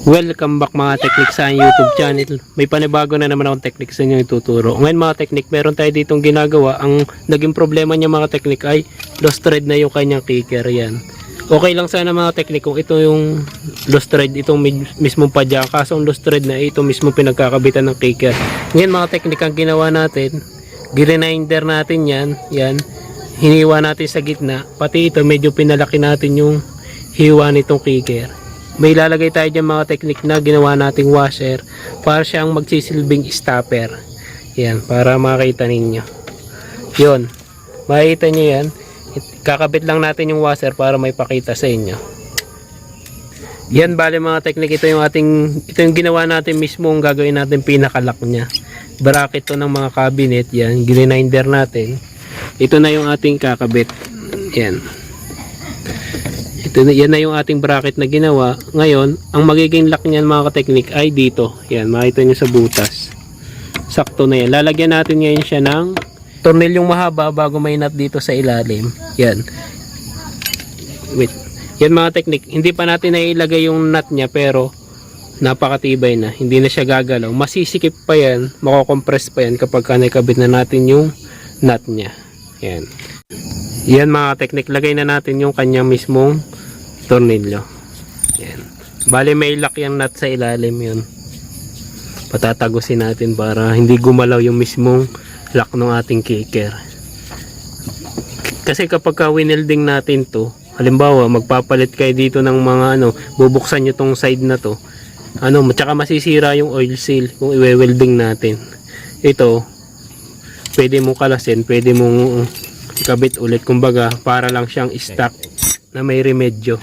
Welcome back mga technique sa YouTube channel. May panibago na naman akong technique sa inyo ituturo. Ngayon mga technique, meron tayo ditong ginagawa. Ang naging problema niya mga technique ay lost thread na yung kanyang kicker yan. Okay lang sana mga technique kung ito yung lost thread, itong mismong padya. Kaso ang lost thread na ito mismo pinagkakabitan ng kicker. Ngayon mga technique, ang ginawa natin, grinainder natin yan, yan. Hiniwa natin sa gitna. Pati ito, medyo pinalaki natin yung hiwa nitong kicker may lalagay tayo dyan mga technique na ginawa nating washer para siyang magsisilbing stopper. Yan para makita ninyo. Yun. Makikita nyo yan. It- kakabit lang natin yung washer para may pakita sa inyo. Yan bale mga technique ito yung ating ito yung ginawa natin mismo ang gagawin natin pinakalock nya bracket to ng mga cabinet yan grinainder natin. Ito na yung ating kakabit. Yan ito yan na yung ating bracket na ginawa. Ngayon, ang magiging lock niyan mga ka-technique ay dito. Yan, makita nyo sa butas. Sakto na yan. Lalagyan natin ngayon siya ng tornilyong mahaba bago may nut dito sa ilalim. Yan. Wait. Yan mga technique. Hindi pa natin nailagay yung nut niya pero napakatibay na. Hindi na siya gagalaw. Masisikip pa yan. Makokompress pa yan kapag ka nakabit na natin yung nut niya. Yan. Yan mga technique, lagay na natin yung kanyang mismong tornilyo. Yan. Bale may lock yung nut sa ilalim yun. Patatagusin natin para hindi gumalaw yung mismong lock ng ating kicker. Kasi kapag ka winelding natin to, halimbawa magpapalit kayo dito ng mga ano, bubuksan nyo tong side na to. Ano, tsaka masisira yung oil seal kung iwe-welding natin. Ito, pwede mong kalasin, pwede mong kabit ulit kumbaga para lang siyang stock na may remedyo